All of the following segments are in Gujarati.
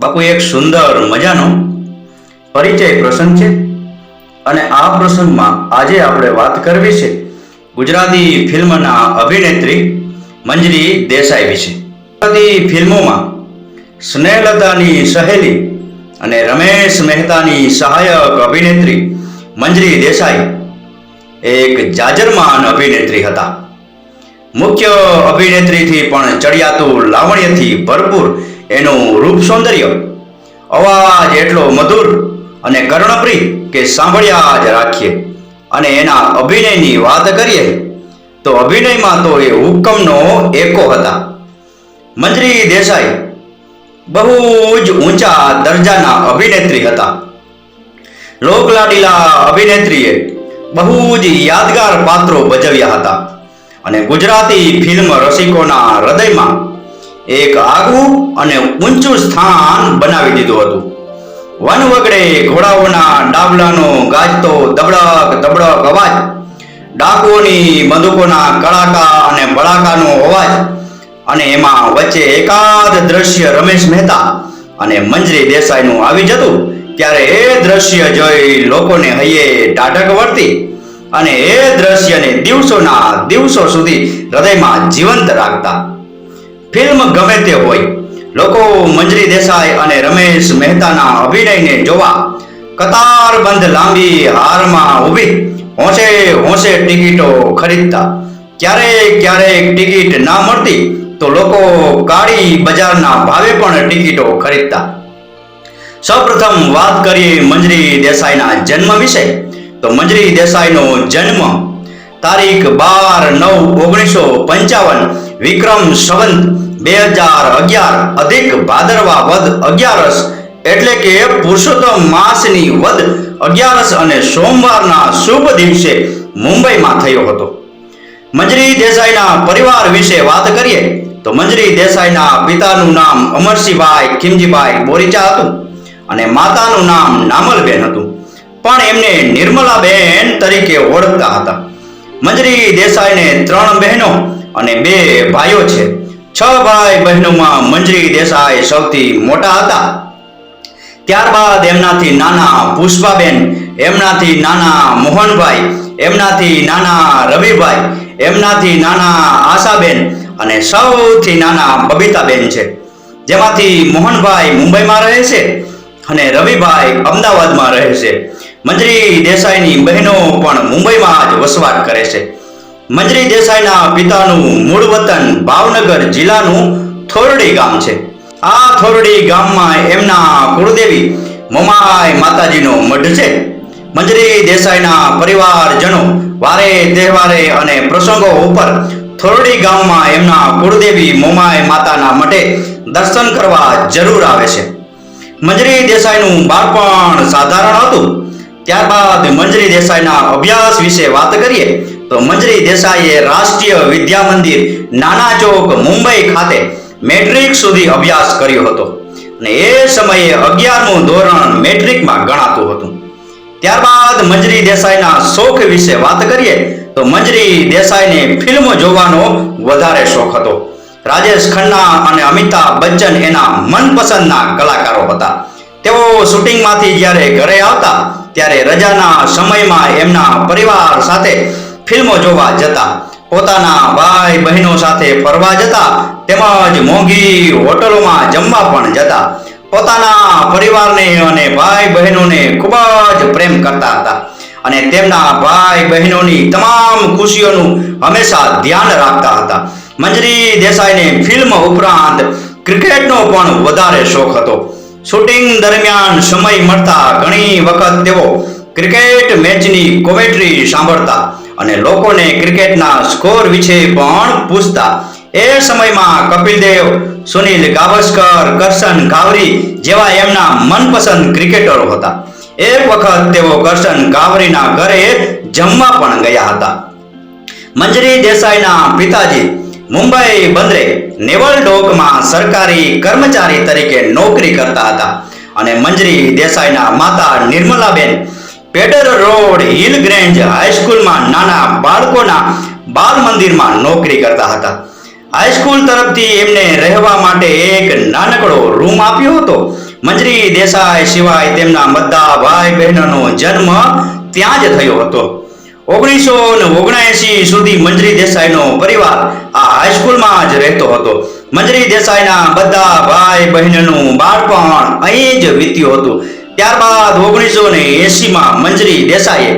બાપુ, એક સુંદર મજાનો પરિચય પ્રસંગ છે અને આ પ્રસંગમાં આજે આપણે વાત કરવી છે ગુજરાતી ફિલ્મના અભિનેત્રી મંજરી દેસાઈ વિશે. ગુજરાતી ફિલ્મોમાં સ્નેહલતાની સહેલી અને રમેશ મહેતાની સહાયક અભિનેત્રી મંજરી દેસાઈ એક જાજરમાન અભિનેત્રી હતા. મુખ્ય અભિનેત્રીથી પણ ચડિયાતું લાવણ્યથી ભરપૂર એનું રૂપ સૌંદર્ય, અવાજ એટલો મધુર અને કર્ણપ્રિય કે સાંભળ્યા જ રાખીએ. અને એના અભિનયની વાત કરીએ, તો અભિનયમાં તો એ હુકમનો એકો હતા. મંજરી દેસાઈ બહુ જ ઊંચા દરજાના અભિનેત્રી હતા. લોકલાડીલા અભિનેત્રીએ બહુ જ યાદગાર પાત્રો ભજવ્યા હતા. અને ગુજરાતી ફિલ્મ રસિકોના હૃદયમાં એક આગવું અને ઊંચું સ્થાન બનાવી દીધું હતું. વન વગડે ઘોડાઓના ડાબલાનો ગાજતો દબડક દબડક અવાજ, ડાકુઓની બંદૂકોના કડાકા અને ભડાકાનો અવાજ અને એમાં વચ્ચે એકાદ દ્રશ્ય રમેશ મહેતા અને મંજરી દેસાઈનું આવી જતું ત્યારે એ દ્રશ્ય જોઈ લોકોને હૈયે ટાઢક વળતી અને એ દ્રશ્યને દિવસોના દિવસો સુધી હૃદયમાં જીવંત રાખતા. ફિલ્મ ગમે તે હોય, લોકો મંજરી દેસાઈ અને રમેશ મહેતાના અભિનયને જોવા કતારબંધ લાંબી હારમાં ઊભી, હોંશે હોંશે ટિકિટો ખરીદતા. ક્યારેક ક્યારેક ટિકિટ ના મળતી તો લોકો કાળી બજારના ભાવે પણ ટિકિટો ખરીદતા. સૌપ્રથમ વાત કરીએ મંજરી દેસાઈના જન્મ વિશે. તો મંજરી દેસાઈનો જન્મ તારીખ બાર નવ ઓગણીસો પંચાવન, વિક્રમ સંવંત, બે હજાર અગિયાર, અધિક ભાદરવા વદ અગિયારસ, એટલે કે પુરુષોત્તમ માસની વદ અગિયારસ અને સોમવારના શુભ દિવસે મુંબઈમાં થયો હતો. મંજરી દેસાઈના પરિવાર વિશે વાત કરીએ, તો મંજરી દેસાઈના પિતાનું નામ અમરસિંહભાઈ ખીમજીભાઈ બોરીચા હતું અને માતાનું નામ નામલબેન હતું. પણ એમને નિર્મલાબેન તરીકે ઓળખતા હતા. મંજરી દેસાઈને ત્રણ બહેનો અને બે ભાઈઓ છે. છ ભાઈ બહેનોમાં મંજરી દેસાઈ સૌથી મોટા હતા. ત્યારબાદ એમનાથી નાના પુષ્પાબેન, એમનાથી નાના મોહનભાઈ, એમનાથી નાના રવિભાઈ, એમનાથી નાના આશાબેન અને સૌથી નાના બબીતાબેન છે. જેમાંથી મોહનભાઈ મુંબઈમાં રહે છે અને રવિભાઈ અમદાવાદમાં રહે છે. મંજરી દેસાઈની બહેનો પણ મુંબઈમાં જ વસવાટ કરે છે. મંજરી દેસાઈના પિતાનું મૂળ વતન ભાવનગર જિલ્લાનું થોરડી ગામ છે. આ થોરડી ગામમાં એમના કુળદેવી મોમાઈ માતાજીનો મઢ છે. મંજરી દેસાઈના પરિવારજનો વારે તહેવારે અને પ્રસંગો ઉપર થોરડી ગામમાં એમના કુળદેવી મોમાય માતાના મઢે દર્શન કરવા જરૂર આવે છે. મંજરી દેસાઈનું બાળપણ સાધારણ હતું. ત્યારબાદ મંજરી દેસાઈના અભ્યાસ વિશે વાત કરીએ, તો મંજરી દેસાઈએ રાષ્ટ્રીય વિદ્યા મંદિર નાના ચોક મુંબઈ ખાતે મેટ્રિક સુધી અભ્યાસ કર્યો હતો. અને એ સમયે અગિયારમું ધોરણ મેટ્રિકમાં ગણાતું હતું. ત્યારબાદ મંજરી દેસાઈના શોખ વિશે વાત કરીએ, તો મંજરી દેસાઈને ફિલ્મ જોવાનો વધારે શોખ હતો. રાજેશ ખન્ના અને અમિતાભ બચ્ચન એના મનપસંદના કલાકારો હતા. તેઓ શૂટિંગમાંથી જ્યારે ઘરે આવતા ત્યારે રજાના સમયમાં એમના પરિવાર સાથે ફિલ્મો જોવા જતા. પોતાના ભાઈ બહેનો સાથે ફરવા જતા તેમજ મોંઘી હોટલોમાં જમવા પણ જતા. પોતાના પરિવારને અને ભાઈ બહેનોને ખૂબ જ પ્રેમ કરતા હતા. અને તેમના ભાઈ બહેનોની તમામ ખુશીઓનું હંમેશા ધ્યાન રાખતા હતા. મંજરી દેસાઈને ફિલ્મ ઉપરાંત ક્રિકેટનો પણ વધારે શોખ હતો. શૂટિંગ દરમિયાન સમય મળતા ઘણી વખત તેઓ ક્રિકેટ મેચની કોમેન્ટ્રી સાંભળતા અને લોકોને ક્રિકેટના સ્કોર વિશે પણ પૂછતા. એ સમયમાં કપિલ દેવ સુનિલ ગાવસ્કર, કરશન ગાવરી જેવા એમના મનપસંદ ક્રિકેટરો હતા. એક વખત તેઓ કરશન ગાવરીના ઘરે જમવા પણ ગયા હતા. મંજરી દેસાઈના પિતાજી મુંબઈ બંદરે નેવલ ડોકમાં સરકારી કર્મચારી તરીકે નોકરી કરતા હતા અને મંજરી દેસાઈના માતા Nirmalaben Peddar road Hill Grange હાઈસ્કૂલમાં નાના બાળકોના બાલ મંદિરમાં નોકરી કરતા હતા. હાઈસ્કૂલ તરફથી એમને રહેવા માટે એક નાનકડો રૂમ આપ્યો હતો. મંજરી દેસાઈ સિવાય તેમના બધા ભાઈ બહેનોનો જન્મ ત્યાં જ થયો હતો. ઓગણીસો ઓગણએસી સુધી મંજરી દેસાઈનો પરિવાર હાઈસ્કૂલમાં જ રહેતો હતો. મંજરી દેસાઈના બધા ભાઈ બહેનનું બાળપણ અહીં જ વીત્યું હતું. ત્યારબાદ ઓગણીસો ને એસીમાં મંજરી દેસાઈએ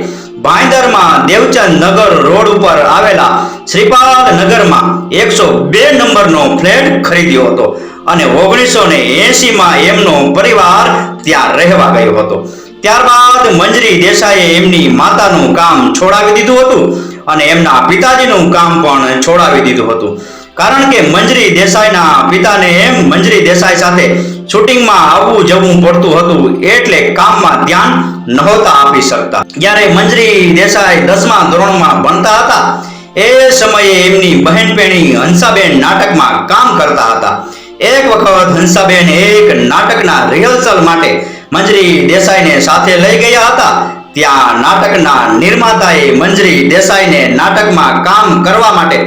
ભાઈંદરમાં દેવચંદ નગર રોડ ઉપર આવેલા શ્રીપાદ નગરમાં એકસો બે નંબરનો ફ્લેટ ખરીદ્યો હતો અને ઓગણીસો ને એસીમાં એમનો પરિવાર ત્યાં રહેવા ગયો હતો. ત્યારબાદ મંજરી દેસાઈએ એમની માતાનું કામ છોડાવી દીધું હતું. અને એમના પિતાજીનું કામ પણ છોડાવી દીધું હતું. કારણ કે મંજરી દેસાઈના પિતાને એમ મંજરી દેસાઈ સાથે શૂટિંગમાં આવવું જવું પડતું હતું, એટલે કામમાં ધ્યાન નહોતા આપી શકતા. જ્યારે મંજરી દેસાઈ દસમા ધોરણમાં ભણતા હતા, એ સમયે એમની બહેનપેણી હંસાબેન નાટકમાં કામ કરતા હતા. એક વખત હંસાબેન એક નાટકના રિહર્સલ માટે મંજરી દેસાઈને સાથે લઈ ગયા હતા. ત્યાં નાટકના નિર્માતાએ મંજરી દેસાઈને નાટકમાં કામ કરવા માટે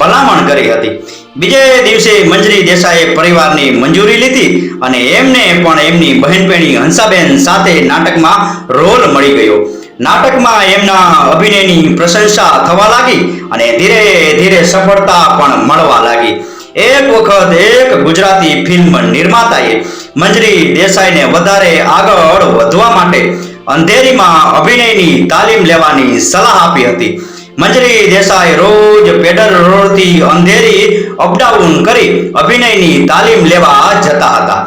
ભલામણ કરી હતી. બીજે દિવસે મંજરી દેસાઈએ પરિવારની મંજૂરી લીધી અને એમને પણ એમની બહેનપેણી હંસાબેન સાથે નાટકમાં રોલ મળી ગયો. નાટકમાં એમના અભિનયની પ્રશંસા થવા લાગી અને ધીરે ધીરે સફળતા પણ મળવા લાગી. એક વખત એક ગુજરાતી ફિલ્મ નિર્માતાએ મંજરી દેસાઈને વધારે આગળ વધવા માટે અંધેરીમાં અભિનયની તાલીમ લેવાની સલાહ આપી હતી. મંજરી દેસાઈ રોજ પેડર રોડથી અંધેરી અપડાઉન કરી અભિનયની તાલીમ લેવા જતા હતા.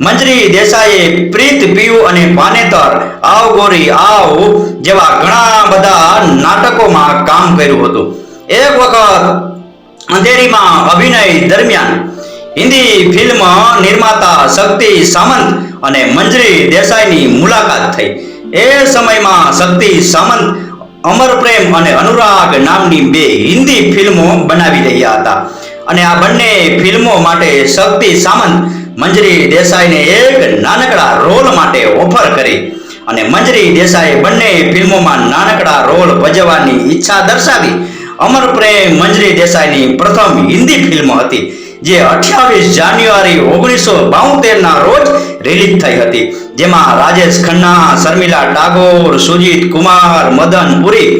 મંજરી દેસાઈએ પ્રીત પિયુ અને પાનેતર, આવ ગોરી આવ જેવા ઘણા બધા નાટકોમાં કામ કર્યું હતું. એક વખત અંધેરીમાં અભિનય દરમિયાન હિન્દી ફિલ્મ નિર્માતા શક્તિ સામંત અને મંજરી દેસાઈની મુલાકાત થઈ. એ સમયમાં શક્તિ, સામંત, અમર પ્રેમ અને અનુરાગ નામની બે હિન્દી ફિલ્મો બનાવી રહ્યા હતા. અને આ બંને ફિલ્મો માટે શક્તિ, સામંત, મંજરી દેસાઈને એક નાનકડા રોલ માટે ઓફર કરી. અને મંજરી દેસાઈ બંને ફિલ્મોમાં નાનકડા રોલ ભજવવાની ઈચ્છા દર્શાવી. અમર પ્રેમ, મંજરી દેસાઈની પ્રથમ હિન્દી ફિલ્મ હતી, જે અઠ્યાવીસ જાન્યુઆરી ઓગણીસો બાઉતેરના રોજ રિલીઝ થઈ હતી. જેમાં રાજેશ ખન્ના, શર્મિલા ટાગોર, સુજીત કુમાર, મદન પુરી,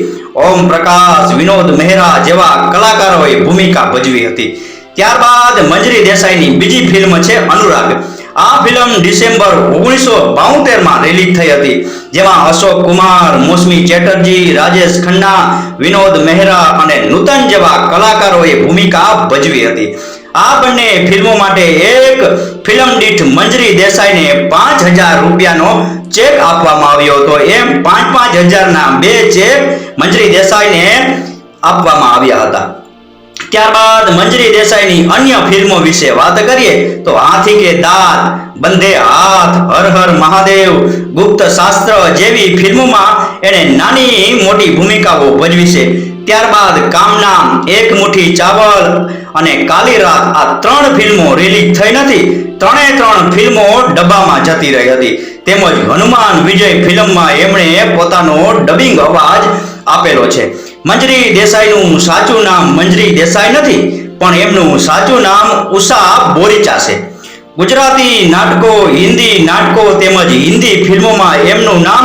ઓમ પ્રકાશ, વિનોદ મહેરા જેવા કલાકારોએ ભૂમિકા ભજવી હતી. ત્યારબાદ મંજરી દેસાઈની બીજી ફિલ્મ છે અનુરાગ. આ ફિલ્મ ડિસેમ્બર ઓગણીસો બાઉતેરમાં રિલીઝ થઈ હતી, જેમાં અશોક કુમાર, મોસમી ચેટર્જી, રાજેશ ખન્ના, વિનોદ મહેરા અને નૂતન જેવા કલાકારોએ ભૂમિકા ભજવી હતી. આ બંને ફિલ્મો માટે એક ફિલ્મ દીઠ મંજરી દેસાઈને પાંચ હજાર રૂપિયાનો ચેક આપવામાં આવ્યો હતો. એમ પાંચ પાંચ હજારના બે ચેક મંજરી દેસાઈને આપવામાં આવ્યા હતા. ત્યારબાદ મંજરી દેસાઈની અન્ય ફિલ્મો વિશે વાત કરીએ તો હાથી કે દાંત, બંધે હાથ, હર હર મહાદેવ, ગુપ્ત શાસ્ત્ર જેવી ફિલ્મોમાં એણે નાની મોટી ભૂમિકાઓ ભજવી છે. ત્યારબાદ કામના એક મુઠ્ઠી ચાવલ અને કાલી રાત આ ત્રણ ફિલ્મો રિલીઝ થઈ નથી. ત્રણે ત્રણ ફિલ્મો ડબ્બામાં જતી રહી હતી. તેમજ હનુમાન વિજય ફિલ્મમાં એમણે પોતાનો ડબિંગ અવાજ આપેલો છે. મંજરી દેસાઈનું સાચું નામ મંજરી દેસાઈ નથી, પણ એમનું સાચું નામ ઉષા બોરીચા છે. ગુજરાતી નાટકો, હિન્દી નાટકો તેમજ હિન્દી ફિલ્મોમાં એમનું નામ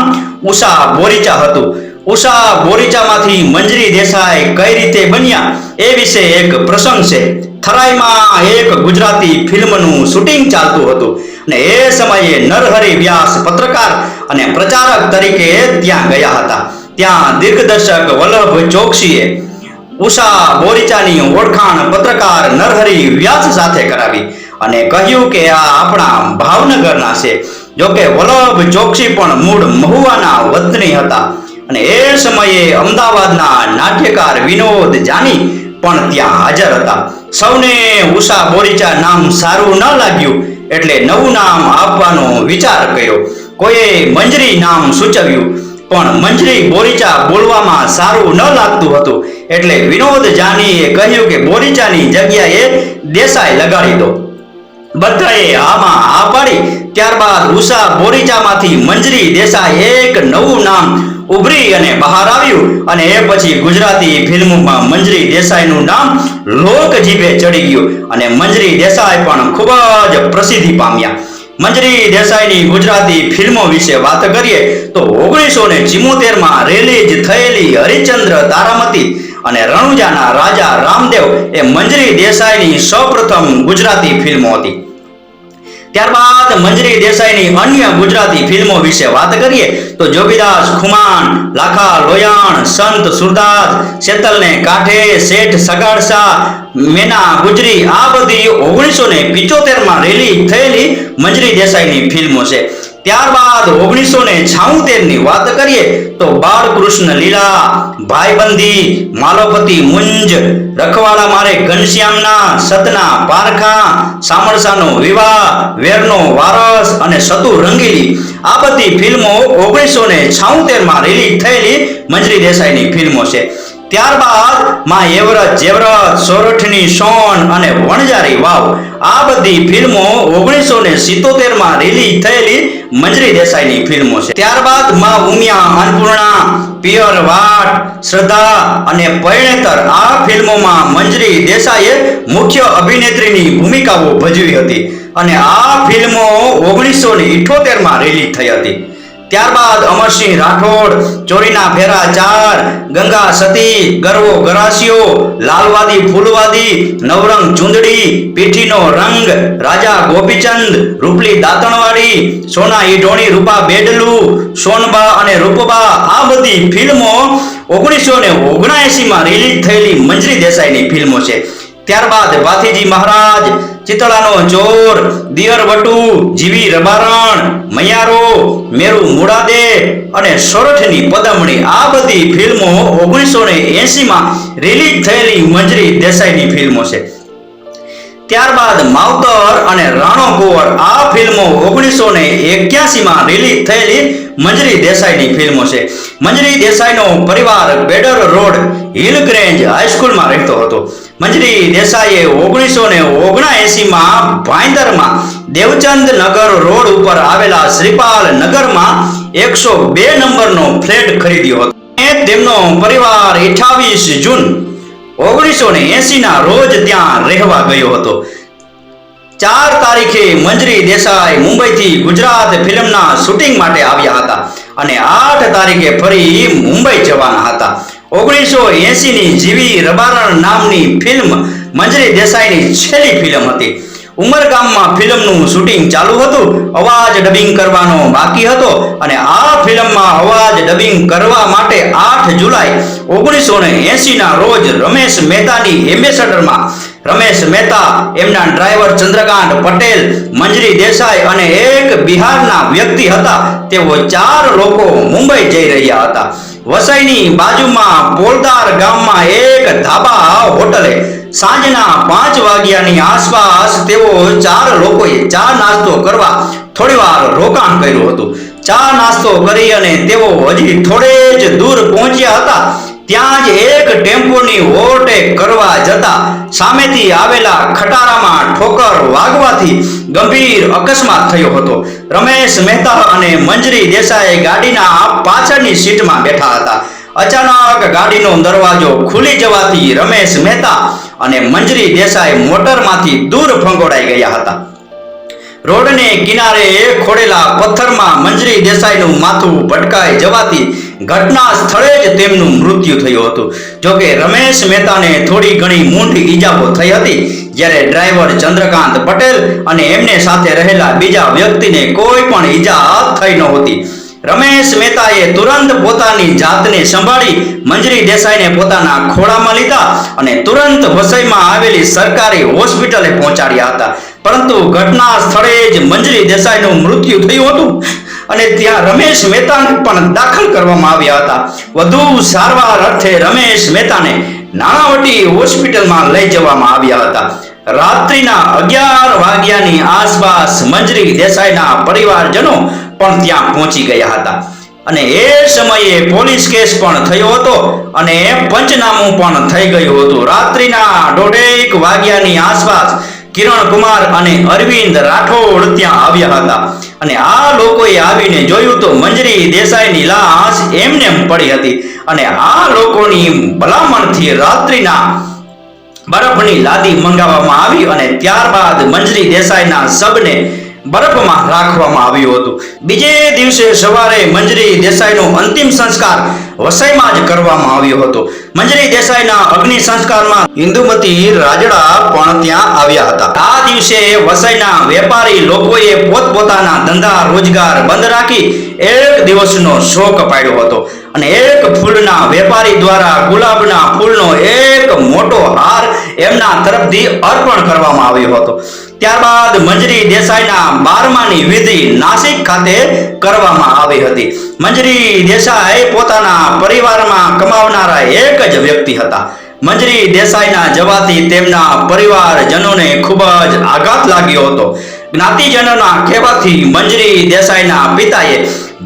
ઉષા બોરીચા હતું. ઉષા બોરીચામાંથી મંજરી દેસાઈ કઈ રીતે બન્યા એ વિશે એક પ્રસંગ છે. થરાઈમાં એક ગુજરાતી ફિલ્મનું શૂટિંગ ચાલતું હતું અને એ સમયે નરહરિ વ્યાસ પત્રકાર અને પ્રચારક તરીકે ત્યાં ગયા હતા. ત્યાં દિગ્દર્શક વલ્લભ ચોકસીએ ઉષા બોરીચાની ઓળખાણ પત્રકાર નરહરિ વ્યાસ સાથે કરાવી અને કહ્યું કે આ આપણા ભાવનગરના છે. જોકે વલ્લભ ચોકસી પણ મૂળ મહુવાના વતની હતા. અને એ સમયે અમદાવાદના નાટ્યકાર વિનોદ જાની પણ ત્યાં હાજર હતા. સૌને ઉષા બોરીચા નામ સારું ન લાગ્યું એટલે નવું નામ આપવાનો વિચાર કર્યો. કોઈએ મંજરી નામ સૂચવ્યું, પણ મંજરી બોરીચા બોલવામાં સારું ન લાગતું હતું. એટલે વિનોદ જાનીએ કહ્યું કે બોરીચાની જગ્યાએ દેસાઈ લગાડી દો. બધાએ આમાં આ પાડી. ત્યારબાદ ઉષા બોરીચામાંથી મંજરી દેસાઈ એક નવું નામ ઉભરી અને બહાર આવ્યું અને એ પછી ગુજરાતી ફિલ્મોમાં મંજરી દેસાઈનું નામ લોક જીભે ચડી ગયું અને મંજરી દેસાઈ પણ ખૂબ જ પ્રસિદ્ધિ પામ્યા. મંજરી દેસાઈની ગુજરાતી ફિલ્મો વિશે વાત કરીએ તો ઓગણીસો ને ચિમોતેરમાં રિલીઝ થયેલી હરિચંદ્ર તારામતી અને રણુજાના રાજા રામદેવ એ મંજરી દેસાઈની સૌપ્રથમ ગુજરાતી ફિલ્મો હતી. ત્યારબાદ મંજરી દેસાઈની અન્ય ગુજરાતી ફિલ્મો વિશે વાત કરીએ, તો જોગીદાસ ખુમાન લાખા લોયાણ સંત સુરદાસ, શેતલને કાંઠે શેઠ સગાડસા મેના ગુજરી, આ બધી ઓગણીસો ને પિચોતેરમાં રિલીઝ થયેલી મંજરી દેસાઈની ફિલ્મો છે. ત્યારબાદ ઓગણીસો ને છાઉતેરની વાત કરીએ તો બાળકૃષ્ણ લીલા, ભાઈબંધી, માલોપતિ મુંજ, રખવાડા મારે ઘનશ્યામના, સતના પારખા, સામરસાનો વિવાહ, વેરનો વારસ અને સતુ રંગીલી. આ બધી ફિલ્મો ઓગણીસો ને છાઉતેરમાં રિલીઝ થયેલી મંજરી દેસાઈની ફિલ્મો છે. ત્યારબાદમાં એવરત જેવરત સોરઠની સોન અને વણજારી વાવ. આ બધી ફિલ્મો ઓગણીસો ને સિત્તોતેરમાં રિલીઝ થયેલી મંજરી દેસાઈની ફિલ્મો છે. ત્યારબાદમાં ઉમિયા અન્નપૂર્ણા પિયર વાટ, શ્રદ્ધા અને પરિણેતર આ ફિલ્મોમાં મંજરી દેસાઈએ મુખ્ય અભિનેત્રીની ભૂમિકાઓ ભજવી હતી. અને આ ફિલ્મો ઓગણીસો ને ઇઠોતેરમાં રિલીઝ થઈ હતી. ત્યારબાદ અમરસિંહ રાઠોડ, ચોરીના ફેરા ચાર ગંગા સતી, ગરવો ગરાસિયો, લાલવાદી ફૂલવાદી, નવરંગ ચુંદડી, પીઠીનો રંગ, રાજા ગોપીચંદ, રૂપલી દાંતણવાડી, સોના ઈઢોણી રૂપા બેડલુ, સોનબા અને રૂપબા, આ બધી ફિલ્મો ઓગણીસો ને ઓગણએંસી માં રિલીઝ થયેલી મંજરી દેસાઈની ફિલ્મો છે. ત્યારબાદ વાથીજી મહારાજ ચિતળાનો ચોર, દિયર વટુ, જીવી રબારણ, મૈયારો, મેરુ મુડાદે અને સોરઠની પદમણી. આ બધી ફિલ્મો ઓગણીસો ને એસી માં રિલીઝ થયેલી મંજરી દેસાઈની ફિલ્મો છે. ત્યારબાદ માવતર અને રાણો કુંવર આ ફિલ્મો ઓગણીસો ને એક્યાસી માં રિલીઝ થયેલી મંજરી દેસાઈની ફિલ્મો છે. મંજરી દેસાઈનો પરિવાર બેડર રોડ હિલ ગ્રેન્જ હાઈસ્કૂલમાં રહેતો હતો. મંજરી દેસાઈએ ઓગણીસો ને ઓગણએંસી માં ભાઈંદરમાં દેવચંદ નગર રોડ ઉપર આવેલા શ્રીપાલ નગરમાં એકસો બે નંબરનો ફ્લેટ ખરીદ્યો હતો. તેમનો પરિવાર અઠાવીસ જૂન ઓગણીસો ને એસી ના રોજ ત્યાં રહેવા ગયો હતો. ચાર તારીખે મંજરી દેસાઈ મુંબઈથી ગુજરાત ફિલ્મના શૂટિંગ માટે આવ્યા હતા અને આઠ તારીખે ફરી મુંબઈ જવાના હતા. ઓગણીસો એસી ની જીવી રબારણ નામની ફિલ્મ મંજરી દેસાઈની છેલ્લી ફિલ્મ હતી. ઉમરગામમાં ફિલ્મનું શૂટિંગ ચાલુ હતું. અવાજ ડબિંગ કરવાનો બાકી હતો અને આ ફિલ્મમાં અવાજ ડબિંગ કરવા માટે આઠ જુલાઈ ઓગણીસો ને એંસીના રોજ રમેશ મહેતાની એમ્બેસેડરમાં રમેશ મહેતા, એમના ડ્રાઈવર ચંદ્રકાંત પટેલ, મંજરી દેસાઈ અને એક બિહારના વ્યક્તિ હતા. તેઓ ચાર લોકો મુંબઈ જઈ રહ્યા હતા. વસઈની બાજુમાં પોલદાર ગામમાં એક ધાબા હોટલે સાંજના પાંચ વાગ્યાની આસપાસ તેઓ ચાર લોકોએ ચા નાસ્તો કરવા થોડીવાર રોકાણ કર્યું હતું. ચા નાસ્તો કરી અને તેઓ હજી થોડે જ દૂર પહોંચ્યા હતા. ત્યાં જ એક ટેમ્પોની ઓવરટેક કરવા જતા સામેથી આવેલા ખટારામાં ઠોકર વાગવાથી ગંભીર અકસ્માત થયો હતો. રમેશ મહેતા અને મંજરી દેસાઈ ગાડીના પાછળની સીટમાં બેઠા હતા. અચાનક ગાડીનો દરવાજો ખુલી જવાથી રમેશ મહેતા અને મંજરી દેસાઈ મોટરમાંથી દૂર ફંગોડાઈ ગયા હતા. રોડને કિનારે ખોડેલા પથ્થરમાં મંજરી દેસાઈનું માથું ભટકાઈ જવાથી ઘટના સ્થળે જ તેમનું મૃત્યુ થયું હતું. જોકે રમેશ મહેતાને થોડી ઘણી મોટી ઈજાઓ થઈ હતી, જ્યારે ડ્રાઈવર ચંદ્રકાંત પટેલ અને એમને સાથે રહેલા બીજા વ્યક્તિને કોઈ પણ ઈજા થઈ નહોતી રમેશ મહેતાએ તુરંત પોતાની જાતને સંભાળી મંજરી દેસાઈને પોતાના ખોળામાં લીધા અને તુરંત વસઈમાં આવેલી સરકારી હોસ્પિટલે પહોંચાડ્યા હતા. પરંતુ ઘટના સ્થળે જ મંજરી દેસાઈનું મૃત્યુ થયું હતું અને ત્યાં રમેશ મહેતાને પણ દાખલ કરવામાં આવ્યા હતા. વધુ સારવાર અર્થે રમેશ મહેતાને નાણાવટી હોસ્પિટલમાં લઈ જવામાં આવ્યા હતા. રાત્રિના અગિયાર વાગ્યાની આસપાસ મંજરી દેસાઈના પરિવારજનો પણ ત્યાં પહોંચી ગયા હતા. અને એ સમયે પોલીસ કેસ પણ થયો હતો અને પંચનામું પણ થઈ ગયું હતું. રાત્રિના દોઢેક વાગ્યાની આસપાસ કિરણ કુમાર અને અરવિંદ રાઠોડ ત્યાં આવ્યા હતા. અને આ લોકોએ આવીને જોયું તો મંજરી દેસાઈની લાશ એમને એમ પડી હતી. અને આ લોકોની ભલામણથી રાત્રિના બરફની લાદી મંગાવવામાં આવી અને ત્યારબાદ મંજરી દેસાઈના શબને બરફમાં રાખવામાં આવ્યું હતું. બીજે દિવસે સવારે મંજરી દેસાઈનો અંતિમ સંસ્કાર વસાઈમાં જ કરવામાં આવ્યો હતો. મંજરી દેસાઈના અગ્નિ સંસ્કારમાં ઇન્દુમતી રાજડા પણ ત્યાં આવ્યા હતા. આ દિવસે વસાઈના વેપારી લોકોએ પોતપોતાના ધંધા રોજગાર બંધ રાખી એક દિવસનો શોક પાડ્યો હતો. અને એક ફૂલના વેપારી દ્વારા ગુલાબના ફૂલનો એક મોટો હાર એમના તરફથી અર્પણ કરવામાં આવ્યો હતો. ત્યારબાદ મંજરી દેસાઈના બારમાની વિધિ નાસિક ખાતે કરવામાં આવી હતી. મંજરી દેસાઈ પોતાના પરિવારમાં કમાવનારા એક જ વ્યક્તિ હતા. મંજરી દેસાઈના જવાથી તેમના પરિવારજનોને ખૂબ જ આઘાત લાગ્યો હતો. જ્ઞાતિજનોના કહેવાથી મંજરી દેસાઈના પિતાએ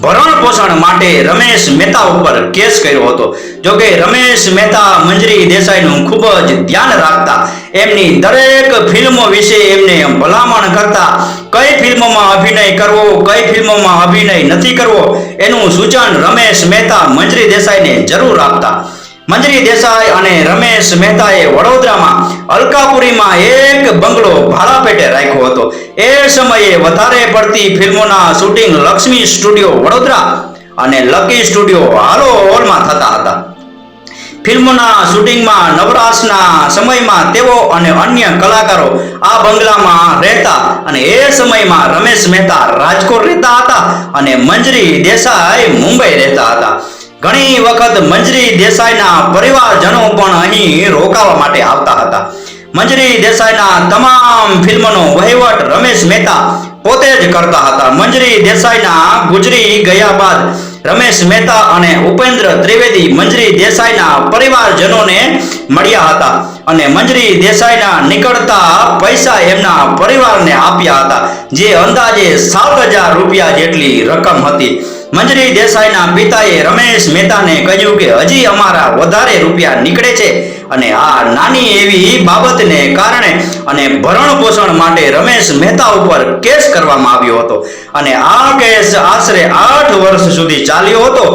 ભરણ પોષણ માટે રમેશ મહેતા ઉપર કેસ કર્યો હતો. જોકે રમેશ મહેતા, મંજરી દેસાઈનું ખૂબ જ ધ્યાન રાખતા, એમની દરેક ફિલ્મો વિશે એમને ભલામણ કરતા, કઈ ફિલ્મોમાં અભિનય કરવો, કઈ ફિલ્મોમાં અભિનય નથી કરવો, એનું સૂચન રમેશ મહેતા, મંજરી દેસાઈને જરૂર આપતા. મંજરી દેસાઈ અને રમેશ મહેતાએ વડોદરામાં અલકાપુરીમાં એક બંગલો ભાડા પેટે રાખ્યો હતો. એ સમયે વધારે પડતી ફિલ્મોના શૂટિંગ લક્ષ્મી સ્ટુડિયો વડોદરા અને લકી સ્ટુડિયો હાલો હોલમાં થતા હતા. ફિલ્મોના શૂટિંગમાં નવરાશના સમયમાં તેઓ અને અન્ય કલાકારો આ બંગલામાં રહેતા અને એ સમયમાં રમેશ મહેતા રાજકોટ રહેતા હતા અને મંજરી દેસાઈ મુંબઈ રહેતા હતા. ઘણી વખત મંજરી દેસાઈના પરિવારજનો પણ અહીં રોકાવા માટે આવતા હતા. મંજરી દેસાઈના તમામ ફિલ્મનો વહીવટ રમેશ મહેતા પોતે જ કરતા હતા. મંજરી દેસાઈના ગુજરી ગયા બાદ રમેશ મહેતા અને ઉપેન્દ્ર ત્રિવેદી મંજરી દેસાઈના પરિવારજનોને મળ્યા હતા અને મંજરી દેસાઈના નીકળતા પૈસા એમના પરિવારને આપ્યા હતા, જે અંદાજે સાત હજાર રૂપિયા જેટલી રકમ હતી. મંજરી દેસાઈના પિતાએ રમેશ મહેતાને કહ્યું કે હજી અમારા વધારે રૂપિયા નીકળે છે અને આ નાની એવી બાબતને કારણે અને ભરણ પોષણ માટે રમેશ મહેતા ઉપર કેસ કરવામાં આવ્યો હતો. અને આ કેસ આશરે આઠ વર્ષ સુધી ચાલ્યો હતો.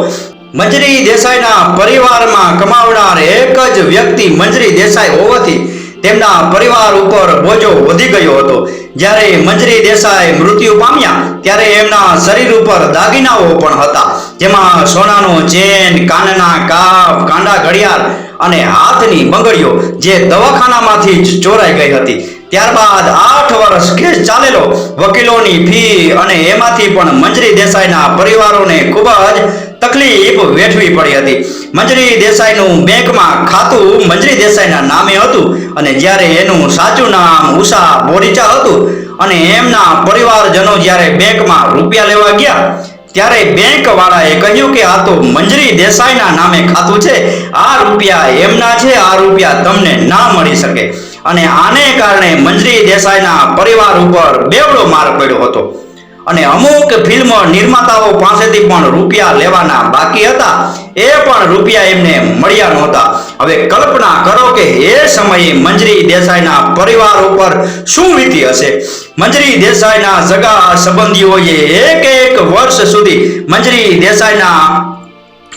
મંજરી દેસાઈના પરિવારમાં કમાવનાર એક જ વ્યક્તિ મંજરી દેસાઈ હોવાથી તેમના પરિવાર ઉપર બોજો વધી ગયો હતો. જ્યારે મંજરી દેસાઈ મૃત્યુ પામ્યા, ત્યારે એમના શરીર ઉપર દાગીનાઓ પણ હતા. જેમાં સોનાનો ચેન, કાનના કાપ, કાંડા ઘડિયાળ અને હાથની બંગડીઓ જે દવાખાનામાંથી જ ચોરાઈ ગઈ હતી. ત્યારબાદ આઠ વર્ષ કેસ ચાલેલો વકીલોની ફી અને એમાંથી પણ મંજરી દેસાઈના પરિવારોને ખૂબ જ તકલીફ વેઠવી પડી હતી. મંજરી દેસાઈનું બેંકમાં ખાતું મંજરી દેસાઈના નામે હતું અને જ્યારે એનું સાચું નામ ઉષા બોરીચા હતું અને એમના પરિવારજનો જ્યારે બેંકમાં રૂપિયા લેવા ગયા, ત્યારે બેંક વાળાએ કહ્યું કે આ તો મંજરી દેસાઈના નામે ખાતું છે, આ રૂપિયા એમના છે, આ રૂપિયા તમને ના મળી શકે. અને આને કારણે મંજરી દેસાઈના પરિવાર ઉપર બેવડો માર પડ્યો હતો. અને અમુક ફિલ્મ નિર્માતાઓ પાસેથી પણ રૂપિયા લેવાના બાકી હતા. એ પણ રૂપિયા એમને મળ્યા નહોતા. હવે કલ્પના કરો કે એ સમયે મંજરી દેસાઈના પરિવાર ઉપર શું વીતી હશે? મંજરી દેસાઈના સગા સંબંધીઓએ એક એક વર્ષ સુધી મંજરી દેસાઈના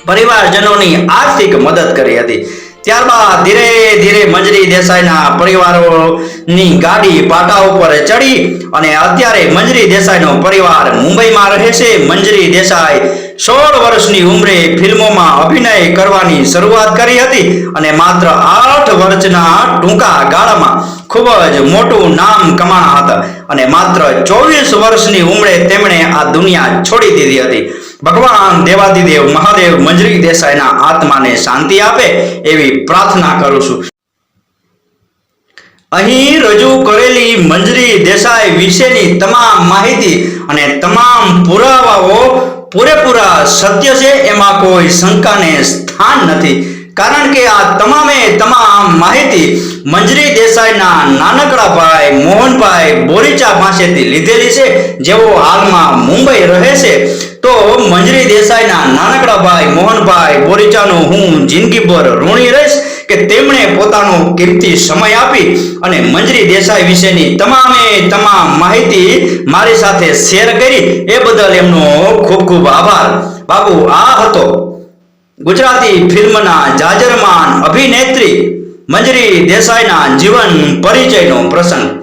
પરિવારજનોની આર્થિક મદદ કરી હતી. ત્યારબાદ ધીરે ધીરે મંજરી દેસાઈના પરિવારોની ગાડી પાટા ઉપર ચડી અને અત્યારે મંજરી દેસાઈનો પરિવાર મુંબઈમાં રહે છે. મંજરી દેસાઈ સોળ વર્ષની ઉંમરે ફિલ્મોમાં અભિનય કરવાની શરૂઆત કરી હતી અને માત્ર આઠ વર્ષના ટૂંકા ગાળામાં ખૂબ જ મોટું નામ કમાણા હતા અને માત્ર ચોવીસ વર્ષની ઉંમરે તેમણે આ દુનિયા છોડી દીધી હતી. ભગવાન દેવાદિદેવ મહાદેવ મંજરી દેસાઈના આત્માને શાંતિ આપે એવી પ્રાર્થના કરું છું. અહીં રજૂ કરેલી મંજરી દેસાઈ વિશેની તમામ માહિતી અને તમામ પુરાવાઓ પૂરેપૂરા સત્ય છે એમાં કોઈ શંકાને સ્થાન નથી. કારણ કે આ તમામે તમામ માહિતી મંજરી દેસાઈના નાનકડા ભાઈ મોહનભાઈ બોરીચા પાસેથી લીધેલી છે. જેઓ હાલમાં મુંબઈ રહે છે. મંજરી દેસાઈના નાનકડા ભાઈ મોહનભાઈ બોરીચાનો હું જિંદગીભર ઋણી રહીશ કે તેમણે પોતાનો કિંમતી સમય આપી અને મંજરી દેસાઈ વિશેની તમામે તમામ માહિતી મારી સાથે શેર કરી એ બદલ એમનો ખૂબ ખૂબ આભાર. બાબુ, આ હતો ગુજરાતી ફિલ્મના જાજરમાન અભિનેત્રી મંજરી દેસાઈના જીવન પરિચયનો પ્રસંગ.